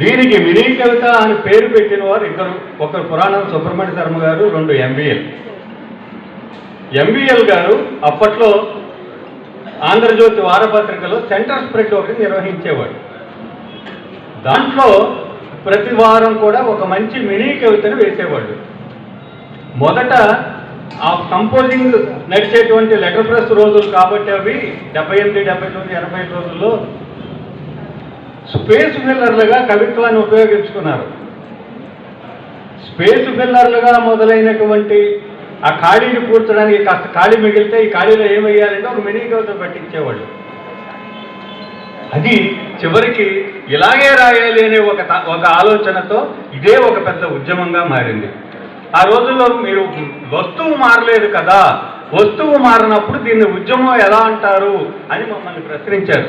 దీనికి మినీ కవిత అని పేరు పెట్టిన వారు ఇద్దరు. ఒకరు పురాణం సుబ్రహ్మణ్య శర్మ గారు రెండు ఎంబీఎల్ ఎంబీఎల్ గారు అప్పట్లో ఆంధ్రజ్యోతి వారపత్రికలో సెంటర్ స్ప్రెడ్ ఒకటి నిర్వహించేవాడు దాంట్లో ప్రతి వారం కూడా ఒక మంచి మినీ కవితను వేసేవాడు మొదట ఆ కంపోజింగ్ నడిచేటువంటి లెటర్ ప్రెస్ రోజులు కాబట్టి అవి డెబ్బై ఎనిమిది డెబ్బై తొమ్మిది ఎనభై రోజుల్లో స్పేస్ ఫిల్లర్లుగా కవిత్వాన్ని ఉపయోగించుకున్నారు. స్పేస్ ఫిల్లర్లుగా మొదలైనటువంటి ఆ ఖాళీని పూడ్చడానికి కాస్త ఖాళీ మిగిలితే ఈ ఖాళీలో ఏమయ్యాలంటే ఒక మినీ కవిత పట్టించేవాళ్ళు అది చివరికి ఇలాగే రాయాలి అనే ఒక ఒక ఆలోచనతో ఇదే ఒక పెద్ద ఉద్యమంగా మారింది. ఆ రోజుల్లో మీరు వస్తువు మారలేదు కదా వస్తువు మారినప్పుడు దీన్ని ఉద్యమం ఎలా అంటారు అని మమ్మల్ని ప్రశ్నించారు.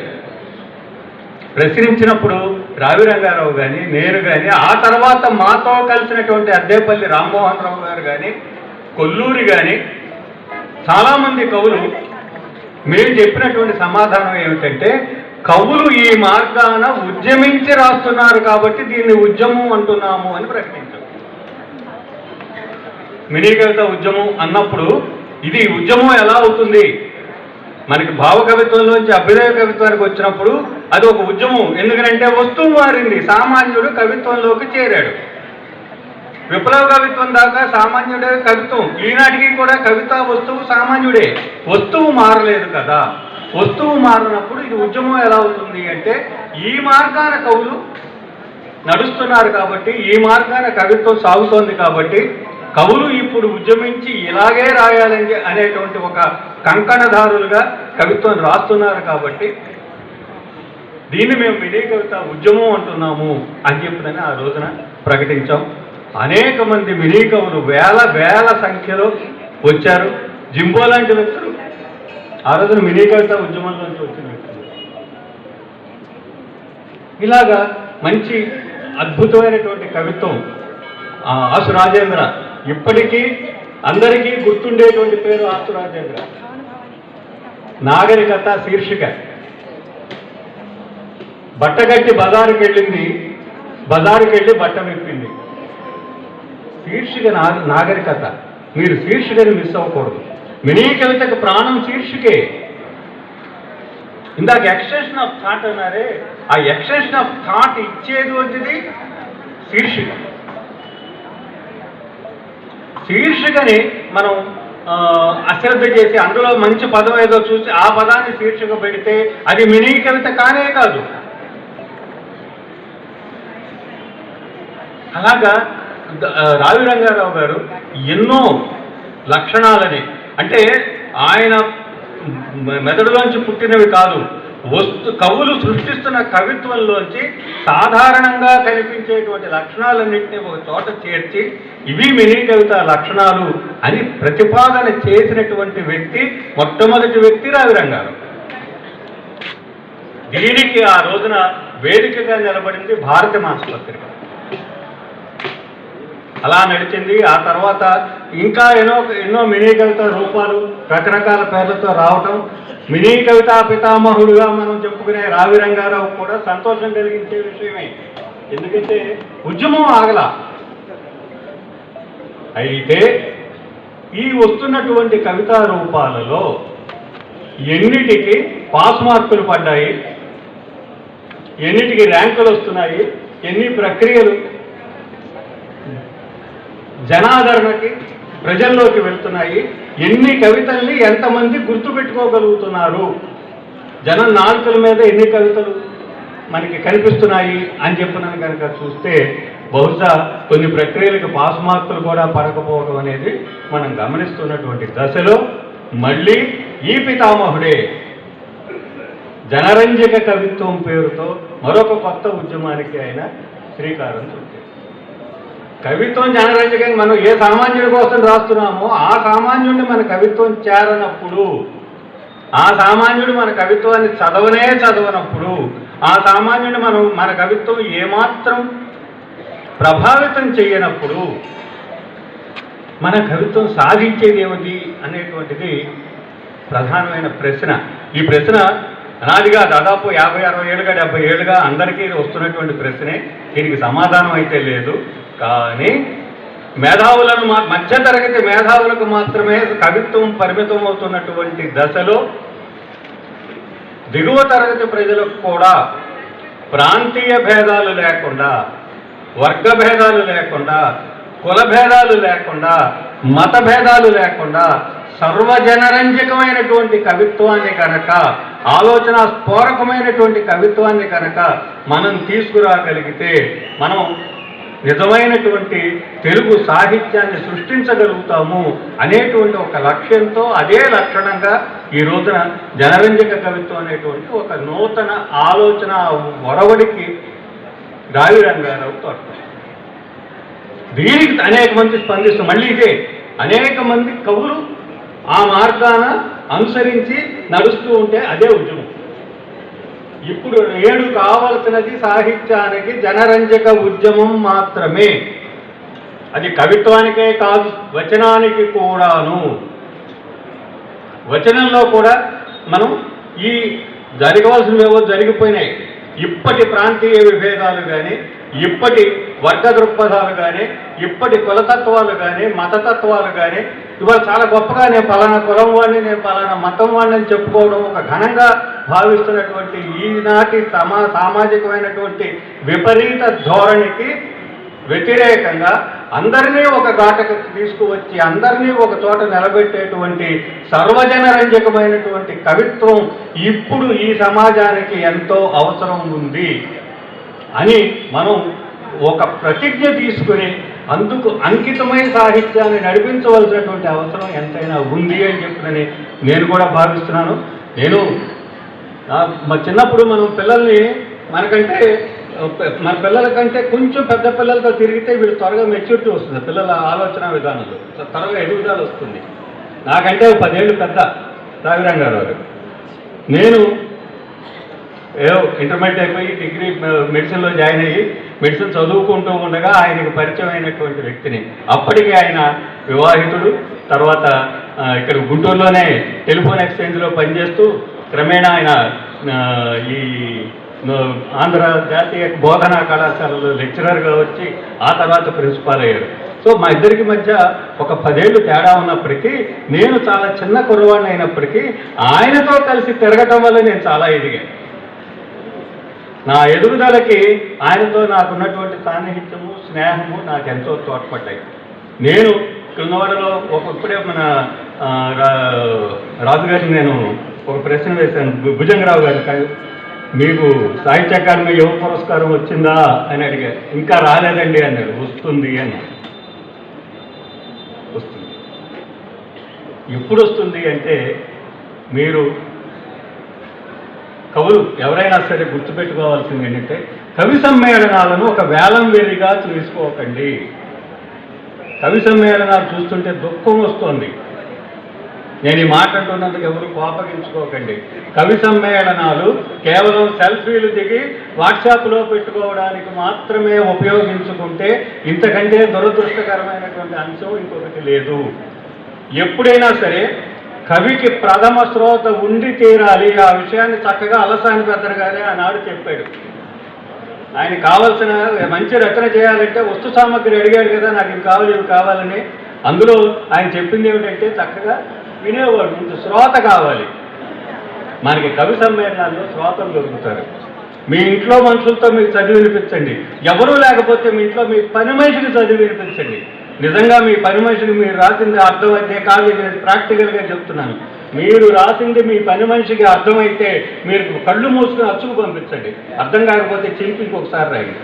ప్రశ్నించినప్పుడు రావి రంగారావు కానీ నేను కానీ ఆ తర్వాత మాతో కలిసినటువంటి అద్దేపల్లి రామ్మోహన్ రావు గారు కానీ కొల్లూరి కానీ చాలామంది కవులు మేము చెప్పినటువంటి సమాధానం ఏమిటంటే కవులు ఈ మార్గాన ఉద్యమించి రాస్తున్నారు కాబట్టి దీన్ని ఉద్యమం అంటున్నాము అని ప్రకటించాం మినీ కవిత ఉద్యమం అన్నప్పుడు ఇది ఉద్యమం ఎలా అవుతుంది? మనకి భావ కవిత్వంలోంచి అభ్యుదయ కవిత్వానికి వచ్చినప్పుడు అది ఒక ఉద్యమం. ఎందుకంటే వస్తువు మారింది. సామాన్యుడు కవిత్వంలోకి చేరాడు. విప్లవ కవిత్వం దాకా సామాన్యుడే కవిత్వం. ఈనాటికి కూడా కవిత వస్తువు సామాన్యుడే. వస్తువు మారలేదు కదా. వస్తువు మారినప్పుడు ఇది ఉద్యమం ఎలా అవుతుంది అంటే ఈ మార్గాన కవులు నడుస్తున్నారు కాబట్టి ఈ మార్గాన కవిత్వం సాగుతోంది కాబట్టి కవులు ఇప్పుడు ఉద్యమించి ఇలాగే రాయాలని అనేటువంటి ఒక కంకణదారులుగా కవిత్వం రాస్తున్నారు కాబట్టి దీన్ని మేము వినయ కవిత ఉద్యమం అంటున్నాము అని చెప్పుదని ఆ రోజున ప్రకటించాం. అనేక మంది మినీ కవులు వేల వేల సంఖ్యలో వచ్చారు. జింబో లాంటి వ్యక్తులు. ఆ రోజున మినీ కవిత ఉద్యమంలోంచి వచ్చిన వ్యక్తులు. ఇలాగా మంచి అద్భుతమైనటువంటి కవిత్వం ఆసు రాజేంద్ర. ఇప్పటికీ అందరికీ గుర్తుండేటువంటి పేరు ఆసు రాజేంద్ర. నాగరికత శీర్షిక. బట్టగట్టి బజారుకి వెళ్ళింది. బజారుకి వెళ్ళి బట్ట విప్పింది. శీర్షిక నా నాగరికత. మీరు శీర్షికని మిస్ అవ్వకూడదు. మినీ కవితకు ప్రాణం శీర్షికే. ఇందాక ఎక్స్టెన్షన్ ఆఫ్ థాట్ అన్నారే. ఆ ఎక్స్టెన్షన్ ఆఫ్ థాట్ ఇచ్చేది వంటిది శీర్షిక. శీర్షికని మనం అశ్రద్ధ చేసి అందులో మంచి పదం ఏదో చూసి ఆ పదాన్ని శీర్షిక పెడితే అది మినీ కవిత కానే కాదు. అలాగా రావి రంగారావు గారు ఎన్నో లక్షణాలని అంటే ఆయన మెదడులోంచి పుట్టినవి కాదు. వస్తు కవులు సృష్టిస్తున్న కవిత్వంలోంచి సాధారణంగా కనిపించేటువంటి లక్షణాలన్నింటినీ ఒక చోట చేర్చి ఇవి మినీ కవిత లక్షణాలు అని ప్రతిపాదన చేసినటువంటి వ్యక్తి మొట్టమొదటి వ్యక్తి రావిరంగారు దీనికి ఆ రోజున వేదికగా నిలబడింది భారత మాస పత్రిక. అలా నడిచింది. ఆ తర్వాత ఇంకా ఎన్నో ఎన్నో మినీ కవిత రూపాలు రకరకాల పేర్లతో రావటం. మినీ కవితా పితామహుడుగా మనం చెప్పుకునే రావి రంగారావు కూడా సంతోషం కలిగించే విషయమే. ఎందుకంటే ఉద్యమం ఆగల. అయితే ఈ వస్తున్నటువంటి కవితా రూపాలలో ఎన్నిటికి పాస్ మార్కులు పడ్డాయి? ఎన్నిటికి ర్యాంకులు వస్తున్నాయి? ఎన్ని ప్రక్రియలు జనాదరణకి ప్రజల్లోకి వెళ్తున్నాయి. ఎన్ని కవితల్ని ఎంతమంది గుర్తుపెట్టుకోగలుగుతున్నారు జనం నాలుకల మీద ఎన్ని కవితలు మనకి కనిపిస్తున్నాయి అని చెప్పినాను కనుక చూస్తే బహుశా కొన్ని ప్రక్రియలకు పాస్ మార్కులు కూడా పడకపోవడం అనేది మనం గమనిస్తున్నటువంటి దశలో మళ్ళీ ఈ పితామహుడే జనరంజక కవిత్వం పేరుతో మరొక కొత్త ఉద్యమానికి ఆయన శ్రీకారం చుట్టారు. కవిత్వం జనరంజకంగా మనం ఏ సామాన్యుడి కోసం రాస్తున్నామో ఆ సామాన్యుడిని మన కవిత్వం చేరనప్పుడు ఆ సామాన్యుడు మన కవిత్వాన్ని చదవనే చదవనప్పుడు ఆ సామాన్యుడిని మనం మన కవిత్వం ఏమాత్రం ప్రభావితం చేయనప్పుడు మన కవిత్వం సాధించేది ఏమిటి అనేటువంటిది ప్రధానమైన ప్రశ్న. ఈ ప్రశ్న అనాదిగా దాదాపు యాభై అరవై ఏళ్ళుగా డెబ్బై ఏళ్ళుగా అందరికీ వస్తున్నటువంటి ప్రశ్నే. దీనికి సమాధానం అయితే లేదు. కానీ మేధావులను మధ్యతరగతి మేధావులకు మాత్రమే కవిత్వం పరిమితం అవుతున్నటువంటి దశలో దిగువ తరగతి ప్రజలకు కూడా ప్రాంతీయ భేదాలు లేకుండా వర్గ భేదాలు లేకుండా కుల భేదాలు లేకుండా మత భేదాలు లేకుండా సర్వజనరంజకమైనటువంటి కవిత్వాన్ని కనుక ఆలోచన స్ఫోరకమైనటువంటి కవిత్వాన్ని కనుక మనం తీసుకురాగలిగితే మనం నిజమైనటువంటి తెలుగు సాహిత్యాన్ని సృష్టించగలుగుతాము అనేటువంటి ఒక లక్ష్యంతో అదే లక్షణంగా ఈ రోజున జనరంజక కవిత్వం అనేటువంటి ఒక నూతన ఆలోచన ఒరవడికి రావి రంగారావు తోడ్పడ్డారు. దీనికి అనేక మంది స్పందిస్తారు మళ్ళీ ఇదే అనేక మంది కవులు ఆ మార్గాన అనుసరించి నడుస్తూ ఉంటే అదే ఉద్యమం. ఇప్పుడు నేడు కావలసినది సాహిత్యానికి జనరంజక ఉద్యమం మాత్రమే. అది కవిత్వానికే కాదు వచనానికి కూడాను. వచనంలో కూడా మనం ఈ జరగవలసినవేవో జరిగిపోయినాయి. ఇప్పటి ప్రాంతీయ విభేదాలు కానీ ఇప్పటి వర్గ దృక్పథాలు కానీ ఇప్పటి కులతత్వాలు కానీ మతతత్వాలు కానీ ఇవాళ చాలా గొప్పగా నేను పలానా కులం వాడిని నేను పలానా మతం వాడిని చెప్పుకోవడం ఒక ఘనంగా భావిస్తున్నటువంటి ఈనాటి సమా సామాజికమైనటువంటి విపరీత ధోరణికి వ్యతిరేకంగా అందరినీ ఒక ఘాటకు తీసుకువచ్చి అందరినీ ఒక చోట నిలబెట్టేటువంటి సర్వజనరంజకమైనటువంటి కవిత్వం ఇప్పుడు ఈ సమాజానికి ఎంతో అవసరం ఉంది. అని మనం ఒక ప్రతిజ్ఞ తీసుకుని అందుకు అంకితమైన సాహిత్యాన్ని నడిపించవలసినటువంటి అవసరం ఎంతైనా ఉంది అని చెప్పినని నేను కూడా భావిస్తున్నాను. నేను మా చిన్నప్పుడు మనం పిల్లల్ని మనకంటే మన పిల్లల కంటే కొంచెం పెద్ద పిల్లలతో తిరిగితే వీళ్ళు త్వరగా మెచ్యూరిటీ వస్తుంది పిల్లల ఆలోచన విధానంలో. త్వరగా ఎదుగుదల వస్తుంది. నాకంటే పదేళ్ళు పెద్ద రావిరంగారావు గారు. నేను ఏదో ఇంటర్మీడియట్ అయిపోయి డిగ్రీ మెడిసిన్లో జాయిన్ అయ్యి మెడిసిన్ చదువుకుంటూ ఉండగా ఆయనకు పరిచయం అయినటువంటి వ్యక్తిని. అప్పటికే ఆయన వివాహితుడు. తర్వాత ఇక్కడ గుంటూరులోనే టెలిఫోన్ ఎక్స్చేంజ్లో పనిచేస్తూ క్రమేణా ఆయన ఈ ఆంధ్ర జాతీయ బోధనా కళాశాలలో లెక్చరర్గా వచ్చి ఆ తర్వాత ప్రిన్సిపాల్ అయ్యారు. సో మా ఇద్దరికి మధ్య ఒక పదేళ్ళు తేడా ఉన్నప్పటికీ నేను చాలా చిన్న కుర్రవాడిని అయినప్పటికీ ఆయనతో కలిసి తిరగటం వల్ల నేను చాలా ఎదిగాను. నా ఎదుగుదలకి ఆయనతో నాకున్నటువంటి సాన్నిహిత్యము స్నేహము నాకు ఎంతో తోడ్పడ్డాయి. నేను కిందవాడలో ఒకప్పుడే మన ఆ, రాజుగారికి నేను ఒక ప్రశ్న వేశాను. భుజంగరావు గారి మీకు సాహిత్య అకాడమీ యువ పురస్కారం వచ్చిందా అని అడిగారు ఇంకా రాలేదండి అన్నాడు. వస్తుంది అని. వస్తుంది. ఎప్పుడు వస్తుంది అంటే మీరు కవులు ఎవరైనా సరే గుర్తుపెట్టుకోవాల్సింది ఏంటంటే కవి సమ్మేళనాలను ఒక వేలం వేరిగా చూసుకోకండి. కవి సమ్మేళనాలు చూస్తుంటే దుఃఖం వస్తుంది. నేను ఈ మాట అంటున్నందుకు ఎవరు కోపగించుకోకండి. కవి సమ్మేళనాలు కేవలం సెల్ఫీలు దిగి వాట్సాప్లో పెట్టుకోవడానికి మాత్రమే ఉపయోగించుకుంటే ఇంతకంటే దురదృష్టకరమైనటువంటి అంశం ఇంకొకటి లేదు. ఎప్పుడైనా సరే కవికి ప్రథమ శ్రోత ఉండి తీరాలి. ఆ విషయాన్ని చక్కగా అలసాని పెద్దరు గారే ఆనాడు చెప్పాడు ఆయన కావాల్సిన మంచి రచన చేయాలంటే వస్తు సామగ్రి అడిగాడు కదా నాకు ఇవి కావాలి ఇవి కావాలని. అందులో ఆయన చెప్పింది ఏమిటంటే చక్కగా వినేవాడు ముందు శ్రోత కావాలి. మనకి కవి సమ్మేళనాల్లో శ్రోతలు దొరుకుతారు. మీ ఇంట్లో మనుషులతో మీకు చదివి వినిపించండి ఎవరూ లేకపోతే మీ ఇంట్లో మీ పని మనిషికి చదివి వినిపించండి నిజంగా మీ పని మనిషికి మీరు రాసింది అర్థమైతే కాదు నేను ప్రాక్టికల్గా చెప్తున్నాను. మీరు రాసింది మీ పని మనిషికి అర్థమైతే మీరు కళ్ళు మూసుకుని అచ్చుకు పంపించండి. అర్థం కాకపోతే చింపి ఒకసారి రాయండి.